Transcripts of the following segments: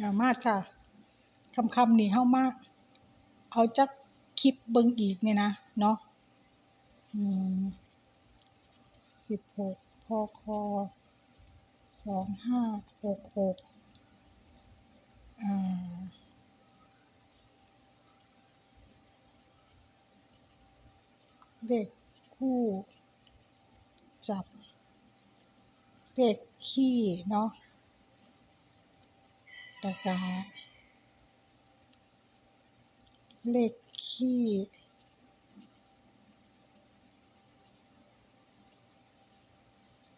อ่ามาจ้ะคำคำนี่เฮามาเอาจักคลิปเบิ่งอีกเนี่ยนะ เนาะสิบหกพคสองห้าหกหกอ่าเลขคู่จับเลขขี้เนาะ แล้วก็เลขขี้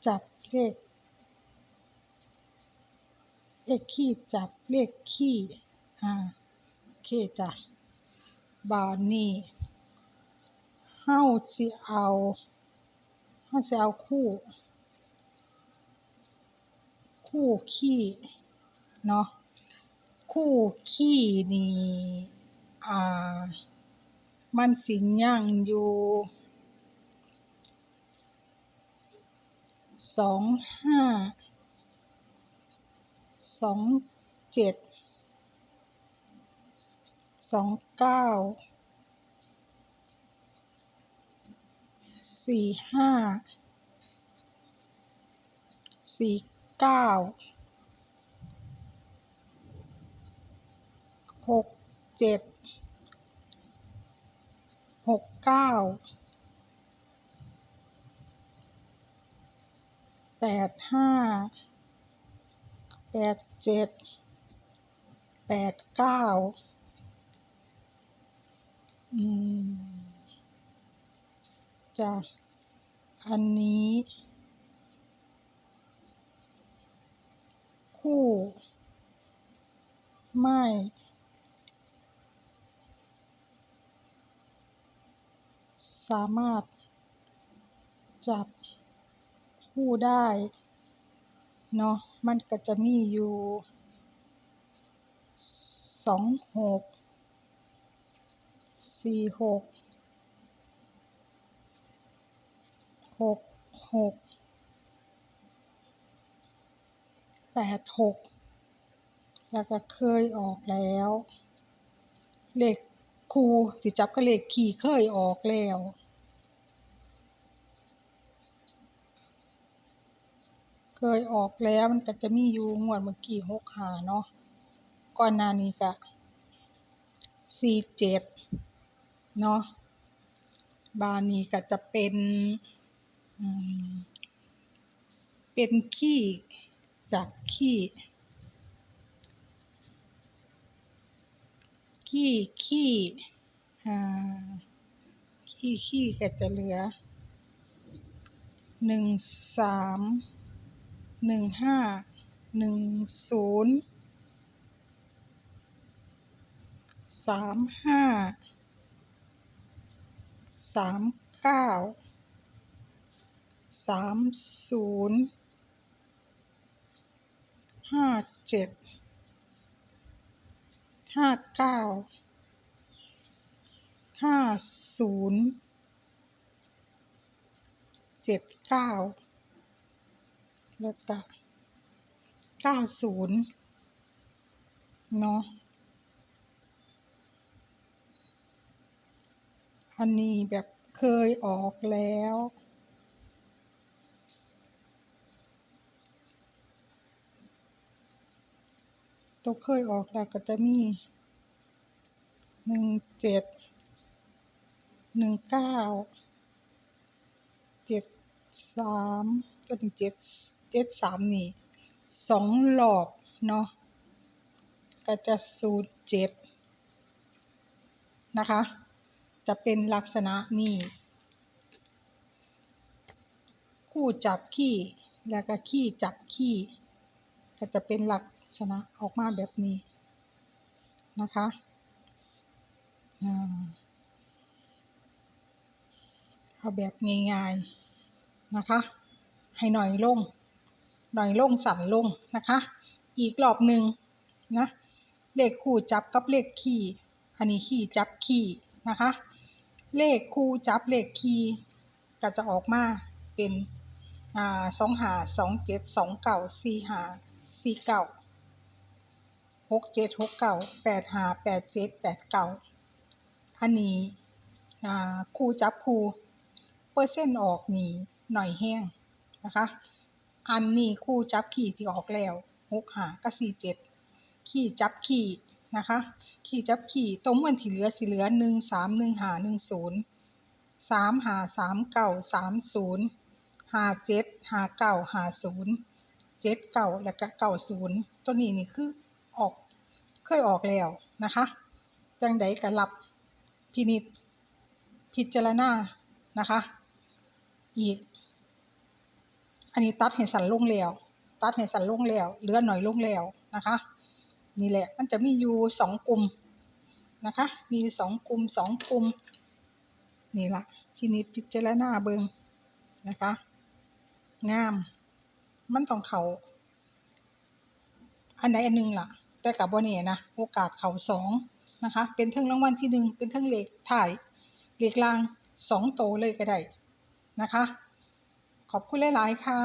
จับเลขเลขขี้จับเลขขี้อ่าโอเคจ้ะบานนี้เฮาสิเอาเฮาสิเอาคู่ คู่ขี้เนาะ คู่ขี้นี่ อ่า มันสิยังอยู่สองห้าสองเจ็ดสองเก้าสี่ห้าสี่เก้า หกเจ็ดหกเก้าแปดห้าแปดเจ็ดแปดเก้าอืมจ้ะอันนี้ คู่ ไม่ สามารถ จับคู่ได้เนาะมันก็จะมีอยู่สองหกสี่หกหกหกแปดหกแล้วก็เคยออกแล้ว เลข คูสิจับกับเลขคี่เคยออกแล้วเคยออกแล้วมันก็จะมีอยู่งวดเมื่อกี้หกหาเนาะก่อนหน้านี้ก็สี่เจ็ดเนาะบานนี้ก็จะเป็นเป็นขี้จากขี้ ขี้ขี้อ่าขี้ขี้ก็จะเหลือหนึ่งสามหนึ่งห้าหนึ่งศูนย์สามห้าสามเก้าสามศูนย์ห้าเจ็ด ห้าเก้าห้าศูนย์เจ็ดเก้าแล้วก็เก้าศูนย์เนาะอันนี้แบบเคยออกแล้ว ตัวเคยออกแล้วก็จะมีหนึ่งเจ็ดหนึ่งเก้าเจ็ดสามก็ถึงเจ็ดเจ็ดสามนี่สองหลอบเนาะก็จะศูนย์เจ็ดนะคะ จะเป็นลักษณะนี้คู่จับขี้แล้วก็ขี้จับขี้ก็จะเป็นหลัก ษณะออกมาแบบนี้นะคะอ่าเอาแบบง่ายๆนะคะ ให้หน่อยลง หน่อยลงสั่นลงนะคะ อีกรอบหนึ่งนะเลขคู่จับกับเลขคี่อันนี้คี่จับคี่นะคะ เลขคู่จับเลขคี่ก็จะออกมาเป็นอ่าสองหาสองเจ็ดสองเก่าสี่หาสี่เก่า กเจ็ดหกเก้าแปดห้าแปดเจ็ดแปดเก้าอันนี้ครูจับครูเปอร์เซ็นต์ออกนี่หน่อยแห้งนะคะ อันนี้ครูจับขี่ที่ออกแล้วหกหากับสี่เจ็ดขี่จับขี่นะคะ ขี่จับขี่ตรงวันที่เหลือสิเหลือหนึ่งสามหนึ่งหาหนึ่งศูนย์สามหาสามเก้าสามศูนย์หาเจ็ดหาเก้าหาศูนย์เจ็ดเก้าแล้วก็เก้าศูนย์ตัวนี้นี่คือ เคยออกแล้วนะคะ จังใดก็รับพินิจพิจารณานะคะ อีก อันนี้ตัดให้สันลงแล้วตัดให้สันลงแล้วเหลือหน่อยลงแล้วนะคะ นี่แหละมันจะมีอยู่สองกลุ่มนะคะ มีสองกลุ่มสองกลุ่มนี่ละพินิจพิจารณาเบิงนะคะงาม มันต้องเขาอันไหนอันหนึ่งล่ะ แต่กับวันน่นะโอกาสเขาสองนะคะ เป็นทั้งรางวัลที่หนึ่งเป็นทั้งเลขถ่ายเลขลางสองโตเลยก็ได้นะคะ ขอบคุณหลาย ๆ ค่ะ